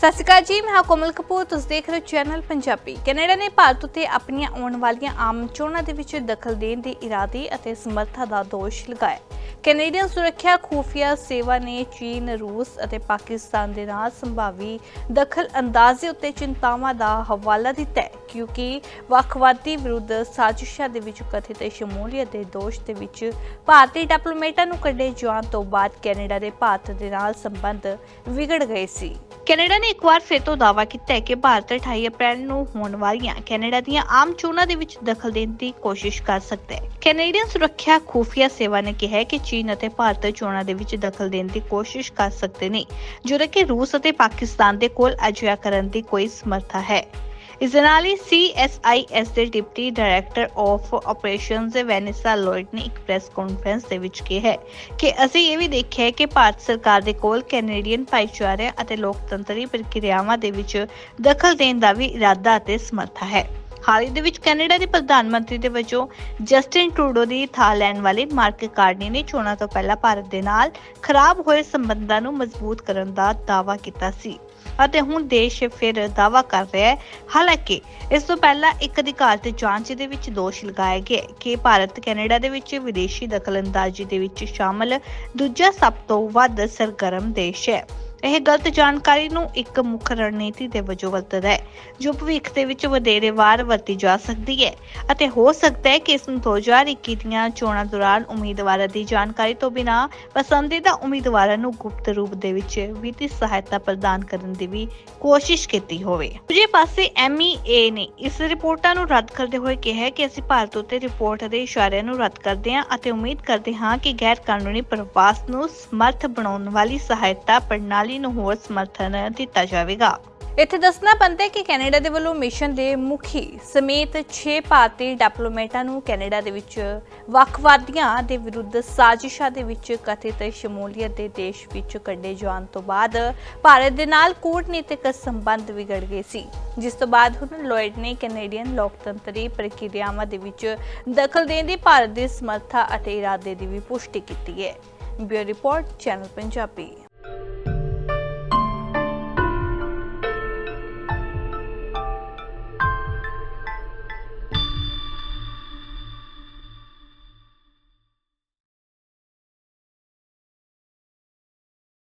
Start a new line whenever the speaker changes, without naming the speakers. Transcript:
ਸਤਿ ਸ਼੍ਰੀ ਅਕਾਲ ਜੀ, ਮੈਂ ਹਾਂ ਕੋਮਲ ਕਪੂਰ, ਤੁਸੀਂ ਦੇਖ ਰਹੇ ਹੋ ਚੈਨਲ ਪੰਜਾਬੀ। ਕੈਨੇਡਾ ਨੇ ਭਾਰਤ ਉੱਤੇ ਆਪਣੀਆਂ ਆਉਣ ਵਾਲੀਆਂ ਆਮ ਚੋਣਾਂ ਦੇ ਵਿੱਚ ਦਖਲ ਦੇਣ ਦੇ ਇਰਾਦੇ ਅਤੇ ਸਮਰੱਥਾ ਦਾ ਦੋਸ਼ ਲਗਾਇਆ। ਕੈਨੇਡੀਅਨ ਸੁਰੱਖਿਆ ਖੂਫੀਆ ਸੇਵਾ ਨੇ ਚੀਨ, ਰੂਸ ਅਤੇ ਪਾਕਿਸਤਾਨ ਦੇ ਨਾਲ ਸੰਭਾਵੀ ਦਖਲ ਅੰਦਾਜ਼ੇ ਉੱਤੇ ਚਿੰਤਾਵਾਂ ਦਾ ਹਵਾਲਾ ਦਿੱਤਾ ਹੈ। ਕਿਉਂਕਿ ਵੱਖਵਾਦੀ ਵਿਰੁੱਧ ਸਾਜ਼ਿਸ਼ਾਂ ਦੇ ਵਿੱਚ ਕਥਿਤ ਸ਼ਮੂਲੀਅਤ ਦੇ ਦੋਸ਼ ਦੇ ਵਿੱਚ ਭਾਰਤੀ ਡਿਪਲੋਮੇਟਾਂ ਨੂੰ ਕੱਢੇ ਜਾਣ ਤੋਂ ਬਾਅਦ ਕੈਨੇਡਾ ਦੇ ਭਾਰਤ ਦੇ ਨਾਲ ਸੰਬੰਧ ਵਿਗੜ ਗਏ ਸੀ। ਕੈਨੇਡਾ ਨੇ ਇੱਕ ਵਾਰ ਫਿਰ ਤੋਂ ਦਾਅਵਾ ਕੀਤਾ ਹੈ ਕਿ ਭਾਰਤ 28 ਅਪ੍ਰੈਲ ਨੂੰ ਹੋਣ ਵਾਲੀਆਂ ਕੈਨੇਡਾ ਦੀਆਂ ਆਮ ਚੋਣਾਂ ਦੇ ਵਿੱਚ ਦਖਲ ਦੇਣ ਦੀ ਕੋਸ਼ਿਸ਼ ਕਰ ਸਕਦਾ ਹੈ। ਕੈਨੇਡੀਅਨ ਸੁਰੱਖਿਆ ਖੂਫੀਆ ਸੇਵਾ ਨੇ ਕਿਹਾ ਕਿ ਚੀਨ ਅਤੇ ਭਾਰਤ ਚੋਣਾਂ ਦੇ ਵਿੱਚ ਦਖਲ ਦੇਣ ਦੀ ਕੋਸ਼ਿਸ਼ ਕਰ ਸਕਦੇ ਨੇ ਜਦੋਂ ਕਿ ਰੂਸ ਅਤੇ ਪਾਕਿਸਤਾਨ ਦੇ ਕੋਲ ਅਜਿਹਾ ਕਰਨ ਦੀ ਕੋਈ ਸਮਰੱਥਾ ਹੈ। ਇਸ ਦੇ ਨਾਲ ਹੀ CSIS ਦੇ deputy director of operations Vanessa Lloyd ਨੇ ਇੱਕ ਪ੍ਰੈਸ ਕਾਨਫਰੰਸ ਦੇ ਵਿੱਚ ਕਿਹਾ ਕਿ ਅਸੀਂ ਇਹ ਵੀ ਦੇਖਿਆ ਹੈ ਕਿ ਭਾਰਤ ਸਰਕਾਰ ਦੇ ਕੋਲ ਕੈਨੇਡੀਅਨ ਭਾਈਚਾਰੇ ਅਤੇ ਲੋਕਤੰਤਰੀ ਪ੍ਰਕਿਰਿਆਵਾਂ ਦੇ ਵਿੱਚ ਦਖਲ ਦੇਣ ਦਾ ਵੀ ਇਰਾਦਾ ਅਤੇ ਸਮਰੱਥਾ ਹੈ। ਹਾਲ ਹੀ ਦੇ ਵਿੱਚ ਕੈਨੇਡਾ ਦੇ ਪ੍ਰਧਾਨ ਮੰਤਰੀ ਦੇ ਵਜੋਂ ਜਸਟਿਨ ਟਰੂਡੋ ਦੀ ਥਾਂ ਲੈਣ ਵਾਲੇ ਮਾਰਕ ਕਾਰਨੀ ਨੇ ਚੋਣਾਂ ਤੋਂ ਪਹਿਲਾਂ ਭਾਰਤ ਦੇ ਨਾਲ ਖਰਾਬ ਹੋਏ ਸੰਬੰਧਾਂ ਨੂੰ ਮਜ਼ਬੂਤ ਕਰਨ ਦਾ ਦਾਅਵਾ ਕੀਤਾ ਸੀ। ਅਤੇ ਹੁਣ ਦੇਸ਼ ਫਿਰ ਦਾਅਵਾ ਕਰ ਰਿਹਾ ਹੈ। ਹਾਲਾਂਕਿ, ਇਸ ਤੋਂ ਪਹਿਲਾਂ ਇੱਕ ਅਧਿਕਾਰ ਜਾਂਚ ਦੇ ਵਿੱਚ ਦੋਸ਼ ਲਗਾਇਆ ਗਿਆ ਕਿ ਭਾਰਤ, ਕੈਨੇਡਾ ਦੇ ਵਿੱਚ ਵਿਦੇਸ਼ੀ ਦਖਲਅੰਦਾਜ਼ੀ ਦੇ ਵਿੱਚ ਸ਼ਾਮਲ ਦੂਜਾ ਸਭ ਤੋਂ ਵੱਧ ਸਰਗਰਮ ਦੇਸ਼ ਹੈ। ਇਹ ਗਲਤ ਜਾਣਕਾਰੀ ਨੂੰ ਇੱਕ ਮੁੱਖ ਰਣਨੀਤੀ ਦੇ ਵਜੋਂ ਵਰਤਦਾ ਹੈ, ਜੋ ਭਵਿੱਖ ਦੇ ਵਿੱਚ ਵਧੇਰੇ ਵਾਰ ਵਰਤੀ ਜਾ ਸਕਦੀ ਹੈ ਅਤੇ ਹੋ ਸਕਦਾ ਹੈ ਕਿ ਇਸ ਨੂੰ 2021 ਦੀਆਂ ਚੋਣਾਂ ਦੌਰਾਨ ਉਮੀਦਵਾਰਾਂ ਦੀ ਜਾਣਕਾਰੀ ਤੋਂ ਬਿਨਾਂ ਪਸੰਦੀਦਾ ਉਮੀਦਵਾਰਾਂ ਨੂੰ ਗੁਪਤ ਰੂਪ ਦੇ ਵਿੱਚ ਵਿੱਤੀ ਸਹਾਇਤਾ ਪ੍ਰਦਾਨ ਕਰਨ ਦੀ ਵੀ ਕੋਸ਼ਿਸ਼ ਕੀਤੀ ਹੋਵੇ। ਦੂਜੇ ਪਾਸੇ MEA ਨੇ ਇਸ ਰਿਪੋਰਟਾਂ ਨੂੰ ਰੱਦ ਕਰਦੇ ਹੋਏ ਕਿਹਾ ਕਿ ਅਸੀਂ ਭਾਰਤ ਉੱਤੇ ਰਿਪੋਰਟ ਦੇ ਇਸ਼ਾਰਿਆਂ ਨੂੰ ਰੱਦ ਕਰਦੇ ਹਾਂ ਅਤੇ ਉਮੀਦ ਕਰਦੇ ਹਾਂ ਕਿ ਗੈਰ ਕਾਨੂੰਨੀ ਪ੍ਰਵਾਸ ਨੂੰ ਸਮਰਥ ਬਣਾਉਣ ਵਾਲੀ ਸਹਾਇਤਾ ਪ੍ਰਣਾਲੀ ਨੂੰ ਹੋਰ ਸਮਰਥਨ ਦਿੱਤਾ ਜਾਵੇਗਾ। ਇੱਥੇ ਦੱਸਣਾ ਪੈਂਦਾ ਹੈ ਕਿ ਕੈਨੇਡਾ ਦੇ ਵੱਲੋਂ ਮਿਸ਼ਨ ਦੇ ਮੁਖੀ ਸਮੇਤ 6 ਭਾਰਤੀ ਡਿਪਲੋਮੇਟਾਂ ਨੂੰ ਕੈਨੇਡਾ ਦੇ ਵਿੱਚ ਵੱਖਵਾਦੀਆਂ ਦੇ ਵਿਰੁੱਧ ਸਾਜ਼ਿਸ਼ਾਂ ਦੇ ਵਿੱਚ ਕਥਿਤ ਸ਼ਮੂਲੀਅਤ ਦੇ ਦੇਸ਼ ਵਿੱਚ ਕੱਢੇ ਜਾਣ ਤੋਂ ਬਾਅਦ ਭਾਰਤ ਦੇ ਨਾਲ ਕੂਟਨੀਤਿਕ ਸੰਬੰਧ ਵਿਗੜ ਗਏ ਸੀ, ਜਿਸ ਤੋਂ ਬਾਅਦ ਹੁਣ ਲੋਇਡ ਨੇ ਕੈਨੇਡੀਅਨ ਲੋਕਤੰਤਰੀ ਪ੍ਰਕਿਰਿਆਵਾਂ ਦੇ ਵਿੱਚ ਦਖਲ ਦੇਣ ਦੀ ਭਾਰਤ ਦੀ ਸਮਰੱਥਾ ਅਤੇ ਇਰਾਦੇ ਦੀ ਵੀ ਪੁਸ਼ਟੀ ਕੀਤੀ ਹੈ। Bureau report, channel Punjabi.